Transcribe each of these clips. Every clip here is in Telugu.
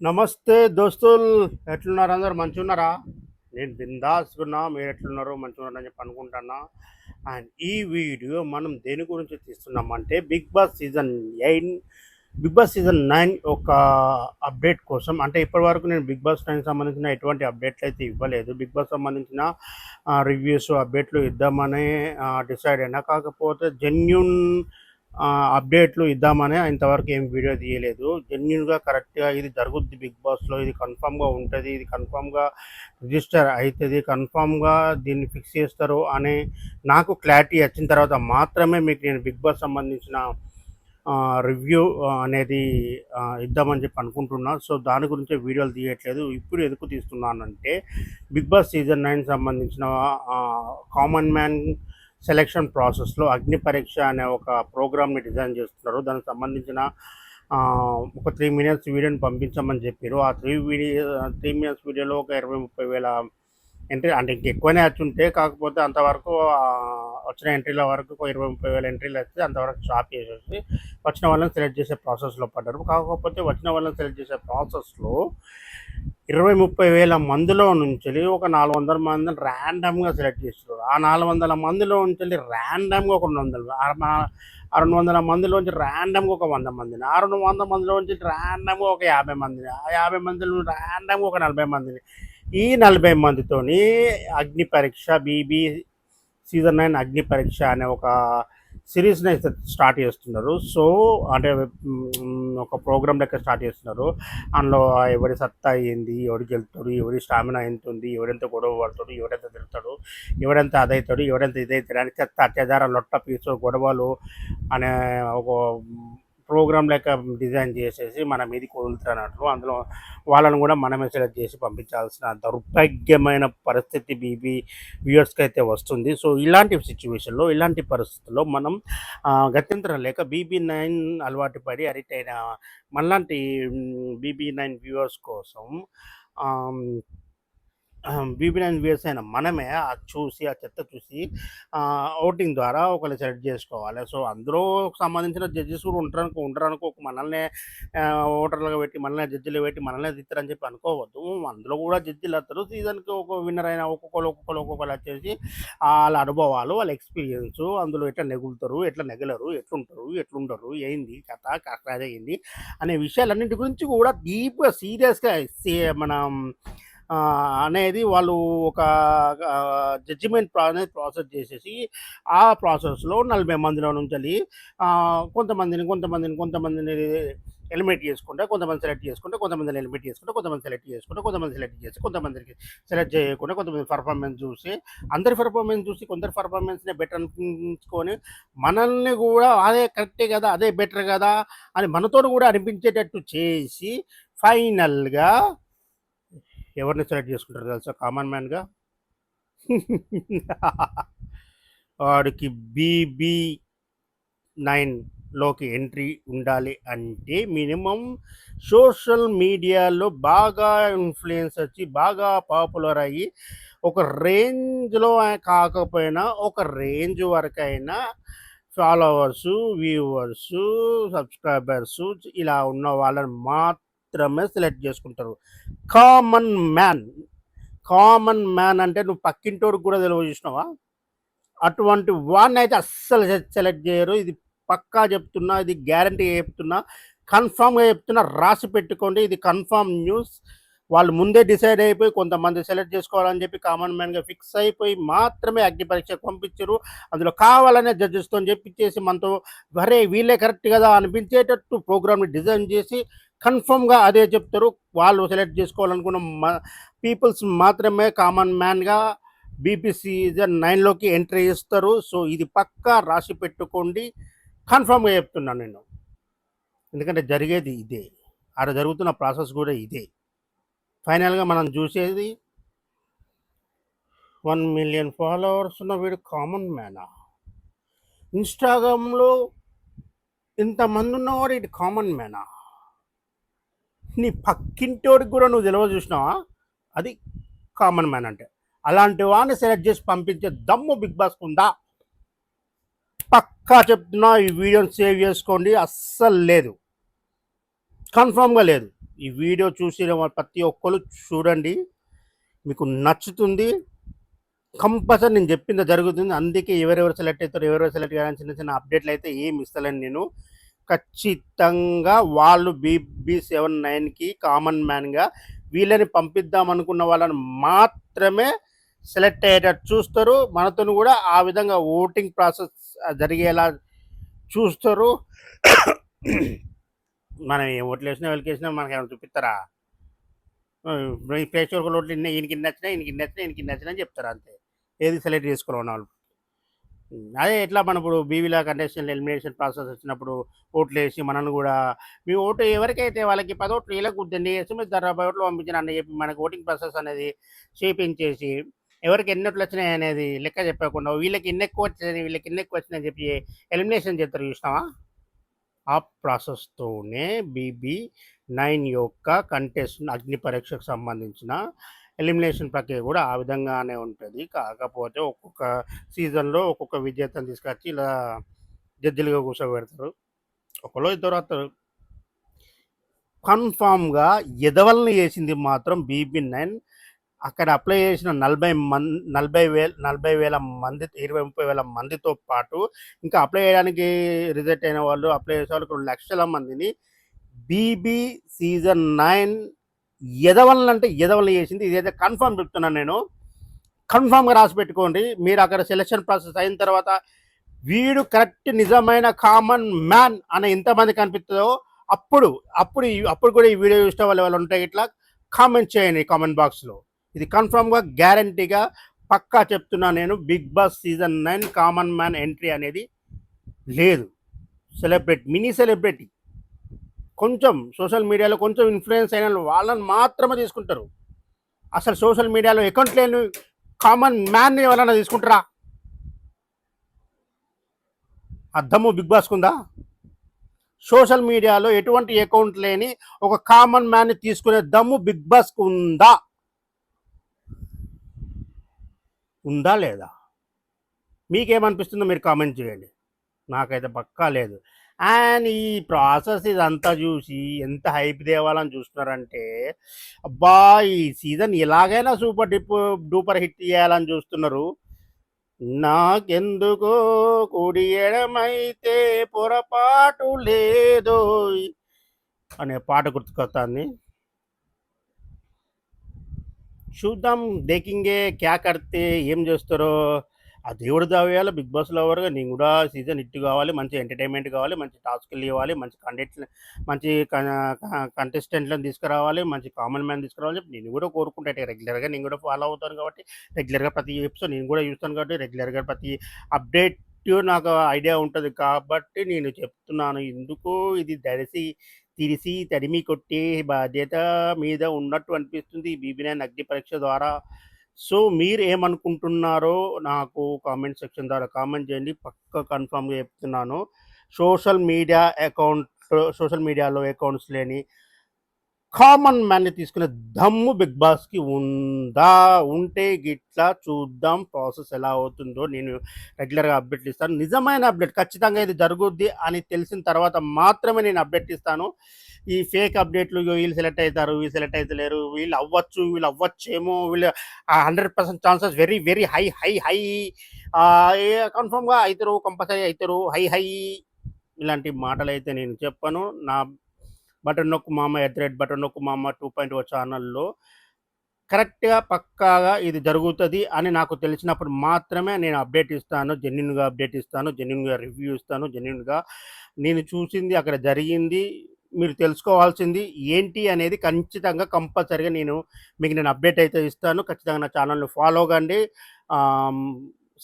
నమస్తే దోస్తుల్. ఎట్లున్నారు అందరు? మంచిగా ఉన్నారా నేను బిందాసుకున్నా మీరు ఎట్లున్నారు మంచిగా ఉన్నారని చెప్పి అనుకుంటున్నా. అండ్ ఈ వీడియో మనం దేని గురించి తీస్తున్నామంటే Bigg Boss season eight Bigg Boss season nine ఒక అప్డేట్ కోసం. అంటే ఇప్పటి వరకు నేను బిగ్ బాస్ నైన్ సంబంధించిన ఎటువంటి అప్డేట్లు అయితే ఇవ్వలేదు. బిగ్ బాస్ సంబంధించిన రివ్యూస్ అప్డేట్లు ఇద్దామని డిసైడ్ అయినా. కాకపోతే జెన్యున్ అప్డేట్లు ఇద్దామని ఇంతవరకు ఏం వీడియో తీయలేదు. జెన్యున్గా కరెక్ట్గా ఇది జరుగుద్ది బిగ్ బాస్లో ఇది కన్ఫామ్గా ఉంటుంది. ఇది కన్ఫామ్గా రిజిస్టర్ అవుతుంది కన్ఫామ్గా దీన్ని ఫిక్స్ చేస్తారు అనే నాకు క్లారిటీ వచ్చిన తర్వాత మాత్రమే మీకు నేను బిగ్ బాస్ సంబంధించిన రివ్యూ అనేది ఇద్దామని చెప్పి అనుకుంటున్నా. సో దాని గురించి వీడియోలు తీయట్లేదు. ఇప్పుడు ఎందుకు తీస్తున్నానంటే బిగ్ బాస్ సీజన్ నైన్ సంబంధించిన కామన్ మ్యాన్ సెలక్షన్ ప్రాసెస్లో అగ్ని పరీక్ష అనే ఒక ప్రోగ్రామ్ని డిజైన్ చేస్తున్నారు. దానికి సంబంధించిన ఒక త్రీ మినిట్స్ వీడియోని పంపించమని చెప్పారు. ఆ త్రీ వీడియో త్రీ మినిట్స్ వీడియోలో ఒక ఇరవై ముప్పై వేల ఎంట్రీ అంటే ఇంకెక్కువనే వచ్చి ఉంటే కాకపోతే అంతవరకు వచ్చిన ఎంట్రీల వరకు ఒక ఇరవై ముప్పై వేల ఎంట్రీలు వస్తే అంతవరకు షాప్ చేసేసి వచ్చిన వాళ్ళని సెలెక్ట్ చేసే ప్రాసెస్లో పడ్డారు. కాకపోతే వచ్చిన వాళ్ళని సెలెక్ట్ చేసే ప్రాసెస్లో ఇరవై ముప్పై వేల మందిలో నుంచి ఒక నాలుగు వందల మందిని ర్యాండమ్గా సెలెక్ట్ చేస్తున్నారు ఆ నాలుగు వందల మందిలో నుంచి ర్యాండమ్గా ఒక రెండు వందలు ఆ రెండు వందల మందిలోంచి ర్యాండమ్గా ఒక వంద మందిని ఆ రెండు వందల మందిలోంచి ర్యాండమ్గా ఒక యాభై మందిని ఆ యాభై మందిలో ర్యాండమ్గా ఒక నలభై మందిని ఈ నలభై మందితోని అగ్ని పరీక్ష బీబీ సీజన్ నైన్ అగ్ని పరీక్ష అనే ఒక సిరీస్ని అయితే స్టార్ట్ చేస్తున్నారు. సో అంటే ఒక ప్రోగ్రామ్ లెక్క స్టార్ట్ చేస్తున్నారు. అందులో ఎవరి సత్తా ఏంది ఎవరికి వెళ్తాడు ఎవరి స్టామినా ఎంత ఉంది ఎవరెంత గొడవ పడతాడు ఎవరెంత తిడతాడు ఎవరెంత అదవుతాడు ఎవరెంత ఇదవుతాడు అని చెత్త అత్యాచార లొట్ట పీసు గొడవలు అనే ఒక ప్రోగ్రామ్ లెక్క డిజైన్ చేసేసి మన మీదకి వదులుతున్నట్లు అందులో వాళ్ళని కూడా మనమే సెలెక్ట్ చేసి పంపించాల్సిన దౌర్భాగ్యమైన పరిస్థితి బీబీ వ్యూవర్స్కి అయితే వస్తుంది. సో ఇలాంటి సిచ్యువేషన్లో ఇలాంటి పరిస్థితుల్లో మనం గత్యంతరం లేక బీబీ నైన్ అలవాటు పడి అడిక్ట్ అయిన మనలాంటి బీబీ నైన్ వ్యూవర్స్ కోసం బీబీ నైన్ వేస్ అయిన మనమే ఆ చూసి ఆ చెత్త చూసి ఓటింగ్ ద్వారా ఒకళ్ళు సెలెక్ట్ చేసుకోవాలి. సో అందులో సంబంధించిన జడ్జెస్ కూడా ఉంటారు ఉంటారు అనుకో మనల్నే ఓటర్లుగా పెట్టి మనల్ని జడ్జిలు పెట్టి మనల్నే తిత్తారని చెప్పి అనుకోవద్దు. అందులో కూడా జడ్జిలు వస్తారు. సీజన్కి ఒక విన్నర్ అయిన ఒక్కొక్కరు ఒక్కొక్కరు ఒక్కొక్కరు వచ్చేసి వాళ్ళ అనుభవాలు వాళ్ళ ఎక్స్పీరియన్స్ అందులో ఎట్లా నెగులుతారు ఎట్లా నెగలరు ఎట్లుంటారు ఎట్లుండరు ఏంది కథ కథ అయింది అనే విషయాలన్నింటి గురించి కూడా డీప్గా సీరియస్గా మనం అనేది వాళ్ళు ఒక జడ్జిమెంట్ అనేది ప్రాసెస్ చేసేసి ఆ ప్రాసెస్లో నలభై మందిలో నుంచి వెళ్ళి, కొంతమందిని కొంతమందిని కొంతమందిని ఎలిమినేట్ చేసుకుంటే కొంతమంది సెలెక్ట్ చేసుకుంటే కొంతమందిని ఎలిమినేట్ చేసుకుంటే కొంతమంది సెలెక్ట్ చేసుకుంటే కొంతమంది సెలెక్ట్ చేసి కొంతమందికి సెలెక్ట్ చేయకుండా కొంతమంది పర్ఫార్మెన్స్ చూసి అందరి పర్ఫార్మెన్స్ చూసి కొందరి పర్ఫార్మెన్స్నే బెటర్ అనిపించుకొని మనల్ని కూడా అదే కరెక్టే కదా అదే బెటర్ కదా అని మనతో కూడా అనిపించేటట్టు చేసి ఫైనల్గా ఎవరిని సెలెక్ట్ చేసుకుంటారు తెలుసా? కామన్ మ్యాన్గా? వాడికి బీబీ నైన్లోకి ఎంట్రీ ఉండాలి అంటే మినిమం సోషల్ మీడియాలో బాగా ఇన్ఫ్లుయెన్స్ వచ్చి బాగా పాపులర్ అయ్యి ఒక రేంజ్లో కాకపోయినా ఒక రేంజ్ వరకైనా ఫాలోవర్స్ వ్యూవర్స్ సబ్స్క్రైబర్సు ఇలా ఉన్న వాళ్ళని మాత్రం మాత్రమే సెలెక్ట్ చేసుకుంటారు. కామన్ మ్యాన్ కామన్ మ్యాన్ అంటే నువ్వు పక్కింటోడికి కూడా తెలియ చూసినావా? అటువంటి వాడిని అయితే అస్సలు సెలెక్ట్ చేయరు. ఇది పక్కా చెప్తున్నా ఇది గ్యారంటీ చెప్తున్నా కన్ఫామ్గా చెప్తున్నా రాసి పెట్టుకోండి. ఇది కన్ఫామ్ న్యూస్. వాళ్ళు ముందే డిసైడ్ అయిపోయి కొంతమంది సెలెక్ట్ చేసుకోవాలని చెప్పి కామన్ మ్యాన్గా ఫిక్స్ అయిపోయి మాత్రమే అగ్ని పరీక్షకు పంపించారు. అందులో కావాలనే జడ్జెస్తో చెప్పించేసి మనతో వరే వీళ్ళే కరెక్ట్ కదా అనిపించేటట్టు ప్రోగ్రామ్ని డిజైన్ చేసి కన్ఫర్మ్గా అదే చెప్తారు. వాళ్ళు సెలెక్ట్ చేసుకోవాలనుకున్న పీపుల్స్ మాత్రమే కామన్ మ్యాన్గా బీపీసీ నైన్లోకి ఎంట్రీ ఇస్తారు. సో ఇది పక్కా రాసి పెట్టుకోండి. కన్ఫర్మ్గా చెప్తున్నాను నేను. ఎందుకంటే జరిగేది ఇదే. ఆడ జరుగుతున్న ప్రాసెస్ కూడా ఇదే. ఫైనల్గా మనం చూసేది వన్ మిలియన్ ఫాలోవర్స్ ఉన్న వీడు కామన్ మ్యానా? ఇన్స్టాగ్రామ్లో ఇంతమంది ఉన్నవాడు ఇది కామన్ మ్యానా? నీ పక్కింటోడికి కూడా నువ్వు తెలివ చూసినావా? అది కామన్ మ్యాన్ అంటే. అలాంటి వాడిని సెలెక్ట్ చేసి పంపించే దమ్ము బిగ్ బాస్కి ఉందా? పక్కా చెప్తున్నా ఈ వీడియోని సేవ్ చేసుకోండి. అస్సలు లేదు. కన్ఫామ్గా లేదు. ఈ వీడియో చూసిన ప్రతి ఒక్కరు చూడండి. మీకు నచ్చుతుంది. కంపల్సరీ నేను చెప్పింది జరుగుతుంది. అందుకే ఎవరెవరు సెలెక్ట్ అవుతారు ఎవరెవరు సెలెక్ట్ కావాలని చిన్న చిన్న అప్డేట్లు అయితే ఏం ఇస్తలేను నేను. ఖచ్చితంగా వాళ్ళు బీబీ సెవెన్ నైన్కి కామన్ మ్యాన్గా వీళ్ళని పంపిద్దాం అనుకున్న వాళ్ళని మాత్రమే సెలెక్ట్ అయ్యేటట్టు చూస్తారు. మనతో కూడా ఆ విధంగా ఓటింగ్ ప్రాసెస్ జరిగేలా చూస్తారు. మనం ఏ ఓట్లు వేసినా వాళ్ళకి వేసినా మనకి ఏమైనా చూపిస్తారా? ప్రేక్షకుల ఓట్లు ఈయనకి నచ్చినా ఈయనకి నచ్చినా ఈయనకి ఇన్ని నచ్చినా అని చెప్తారు అంతే. ఏది సెలెక్ట్ చేసుకోవాలి వాళ్ళు. అదే ఎట్లా మన ఇప్పుడు బీవీలా కంటెస్టెంట్ ఎలిమినేషన్ ప్రాసెస్ వచ్చినప్పుడు ఓట్లు వేసి మనల్ని కూడా మీ ఓటు ఎవరికైతే వాళ్ళకి పది ఓట్లు ఇలా కుద్దండి ఎస్ఎంఎస్ ధర యాభై ఓట్లు పంపించిన అని చెప్పి మనకు ఓటింగ్ ప్రాసెస్ అనేది చేపించేసి ఎవరికి ఎన్ని ఓట్లు వచ్చినాయి అనేది లెక్క చెప్పకుండా వీళ్ళకి ఎన్ని ఎక్కువ వచ్చినాయి వీళ్ళకి ఎన్ని ఎక్కువ వచ్చినాయి చెప్పి ఎలిమినేషన్ చేస్తారు చూసినావా? ఆ ప్రాసెస్తోనే బీబీ నైన్ యొక్క కంటెస్ట్ అగ్ని పరీక్షకు సంబంధించిన ఎలిమినేషన్ ప్రక్రియ కూడా ఆ విధంగానే ఉంటుంది. కాకపోతే ఒక్కొక్క సీజన్లో ఒక్కొక్క విజేతను తీసుకొచ్చి ఇలా జడ్జిలుగా కూర్చోబెడతారు. ఒకలో ఇద్దరు వస్తారు. కన్ఫామ్గా ఎదవల్ని వేసింది మాత్రం బీబీ నైన్. అక్కడ అప్లై చేసిన నలభై మంది నలభై వేల నలభై వేల మంది ఇరవై ముప్పై వేల మందితో పాటు ఇంకా అప్లై చేయడానికి రిజెక్ట్ అయిన వాళ్ళు అప్లై చేసే వాళ్ళు లక్షల మందిని బీబీ సీజన్ నైన్ ఎదవలనంటే ఎదవల ఎదవలు చేసింది. ఇదైతే కన్ఫర్మ్ చెప్తున్నాను నేను. కన్ఫామ్గా రాసి పెట్టుకోండి. మీరు అక్కడ సెలక్షన్ ప్రాసెస్ అయిన తర్వాత వీడు కరెక్ట్ నిజమైన కామన్ మ్యాన్ అని ఎంతమంది కనిపిస్తుందో అప్పుడు అప్పుడు అప్పుడు కూడా ఈ వీడియో చూసిన వాళ్ళు వాళ్ళు ఉంటాయి ఇట్లా కామెంట్ చేయండి కామెంట్ బాక్స్లో ఇది కన్ఫామ్గా గ్యారంటీగా పక్కా చెప్తున్నా నేను. Bigg Boss season nine common man entry అనేది లేదు. సెలబ్రిటీ మినీ సెలబ్రిటీ కొంచెం సోషల్ మీడియాలో కొంచెం ఇన్ఫ్లుయెన్స్ అయిన వాళ్ళని మాత్రమే తీసుకుంటారు. అసలు సోషల్ మీడియాలో అకౌంట్ లేని కామన్ మ్యాన్ని ఎవరైనా తీసుకుంటారా? అర్థము బిగ్ బాస్కు ఉందా? సోషల్ మీడియాలో ఎటువంటి అకౌంట్ లేని ఒక కామన్ మ్యాన్ని తీసుకునే దమ్ము బిగ్ బాస్కు ఉందా? ఉందా లేదా? మీకేమనిపిస్తుందో మీరు కామెంట్ చేయండి. నాకైతే పక్కా లేదు. అండ్ ఈ ప్రాసెస్ ఇదంతా చూసి ఎంత హైప్ దేవాలని చూస్తున్నారంటే అబ్బా ఈ సీజన్ ఎలాగైనా సూపర్ డిప్ డూపర్ హిట్ చేయాలని చూస్తున్నారు. నాకెందుకో కుడి ఎడమైతే పొరపాటు లేదో అనే పాట గుర్తుకొస్తాన్ని చూద్దాం డేకింగే క్యా కడితే ఏం చేస్తారో. ఆ దేవుడు దావేయాలి బిగ్ బాస్లో ఎవరుగా నేను కూడా సీజన్ ఇట్టు కావాలి మంచి ఎంటర్టైన్మెంట్ కావాలి మంచి టాస్క్లు ఇవ్వాలి మంచి కంటెంట్ మంచి కంటెస్టెంట్లను తీసుకురావాలి మంచి కామన్ మ్యాన్ తీసుకురావాలి చెప్పి నేను కూడా కోరుకుంటాను రెగ్యులర్గా నేను కూడా ఫాలో అవుతాను కాబట్టి రెగ్యులర్గా ప్రతి ఎపిసోడ్ నేను కూడా చూస్తాను కాబట్టి రెగ్యులర్గా ప్రతి అప్డేట్ నాకు ఐడియా ఉంటుంది కాబట్టి నేను చెప్తున్నాను. ఎందుకు? ఇది దరిసి తిరిసి తడిమి కొట్టే బాధ్యత మీద ఉన్నట్టు అనిపిస్తుంది బీబీ నైన్ అగ్ని పరీక్ష ద్వారా. సో మీరు ఏమనుకుంటున్నారో నాకు కామెంట్ సెక్షన్ ద్వారా కామెంట్ చేయండి. పక్క కన్ఫామ్గా చెప్తున్నాను. సోషల్ మీడియా అకౌంట్ సోషల్ మీడియాలో అకౌంట్స్ లేని కామన్ మ్యాన్ని తీసుకునే దమ్ము బిగ్ బాస్కి ఉందా? ఉంటే గిట్లా చూద్దాం. ప్రాసెస్ ఎలా అవుతుందో నేను రెగ్యులర్గా అప్డేట్ ఇస్తాను. నిజమైన అప్డేట్ ఖచ్చితంగా ఇది జరుగుద్ది అని తెలిసిన తర్వాత మాత్రమే నేను అప్డేట్ ఇస్తాను. ఈ ఫేక్ అప్డేట్లు వీళ్ళు సెలెక్ట్ అవుతారు వీళ్ళు సెలెక్ట్ అవుతలేరు వీళ్ళు అవ్వచ్చు వీళ్ళు అవ్వచ్చేమో వీళ్ళు hundred percent chances very very high high high. కన్ఫర్మ్గా అవుతారు కంపల్సరీ అవుతారు హై హై. ఇలాంటి మాటలు అయితే నేను చెప్పను. నా బటన్ నొక్కు మామ ఎట్ రేట్ బటన్ నొక్కు మామ టూ పాయింట్ ఓ ఛానల్లో కరెక్ట్గా పక్కాగా ఇది జరుగుతుంది అని నాకు తెలిసినప్పుడు మాత్రమే నేను అప్డేట్ ఇస్తాను జెన్యున్గా అప్డేట్ ఇస్తాను జెన్యున్గా రివ్యూ ఇస్తాను జెన్యున్గా నేను చూసింది అక్కడ జరిగింది. మీరు తెలుసుకోవాల్సింది ఏంటి అనేది ఖచ్చితంగా కంపల్సరీగా నేను మీకు నేను అప్డేట్ అయితే ఇస్తాను. ఖచ్చితంగా నా ఛానల్ని ఫాలో కండి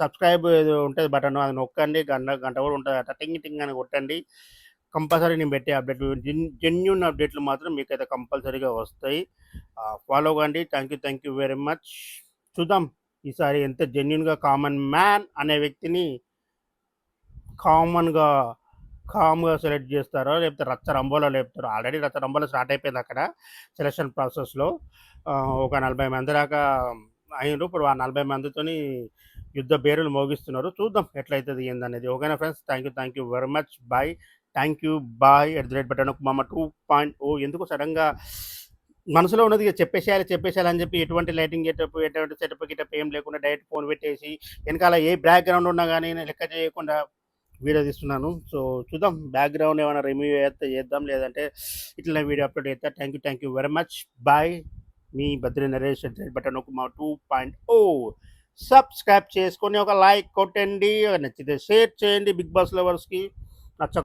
సబ్స్క్రైబ్ ఏదో ఉంటుంది బటన్ అది నొక్కండి గంట గంట కూడా ఉంటుంది అట్లా టింగ్ టింగ్ అని కొట్టండి. కంపల్సరీ నేను పెట్టే అప్డేట్ జెన్యున్ అప్డేట్లు మాత్రం మీకైతే కంపల్సరీగా వస్తాయి. ఫాలో కండి. Thank you thank you very much. చూద్దాం. ఈసారి ఎంత జెన్యున్గా కామన్ మ్యాన్ అనే వ్యక్తిని కామన్గా కామ్గా సెలెక్ట్ చేస్తారో లేకపోతే రచ్చ రంబోలో లేపుతారో ఆల్రెడీ రచ్చ రంబోలో స్టార్ట్ అయిపోయింది అక్కడ సెలక్షన్ ప్రాసెస్లో. ఒక నలభై మంది దాకా అయినరు. ఇప్పుడు ఆ నలభై మందితోని యుద్ధ బేరులు మోగిస్తున్నారు. చూద్దాం ఎట్లయితుంది ఏందనేది. ఓకేనా friends? Thank you thank you very much. Bye. Thank you bye at the rate button మామ టూ పాయింట్ ఓ. ఎందుకు సడన్గా మనసులో ఉన్నది ఇక చెప్పేసేయాలి చెప్పేసేయాలి అని చెప్పి ఎటువంటి లైటింగ్ గెటప్ ఎటువంటి సెటప్ గిటప్ ఏం లేకుండా డైరెక్ట్ ఫోన్ పెట్టేసి వెనకాల ఏ బ్యాక్గ్రౌండ్ ఉన్నా కానీ నేను లెక్క చేయకుండా వీడియో తీస్తున్నాను. సో చూద్దాం బ్యాక్గ్రౌండ్ ఏమైనా రిమూవ్ చేస్తే చేద్దాం లేదంటే ఇట్లా వీడియో అప్లోడ్ చేస్తా. Thank you thank you very much. Bye. Me Bhadri Naresh button ఒక మా టూ పాయింట్ ఓ. సబ్స్క్రైబ్ చేసుకొని ఒక లైక్ కొట్టండి నచ్చితే షేర్ చేయండి బిగ్ బాస్ లవర్స్కి. నచ్చ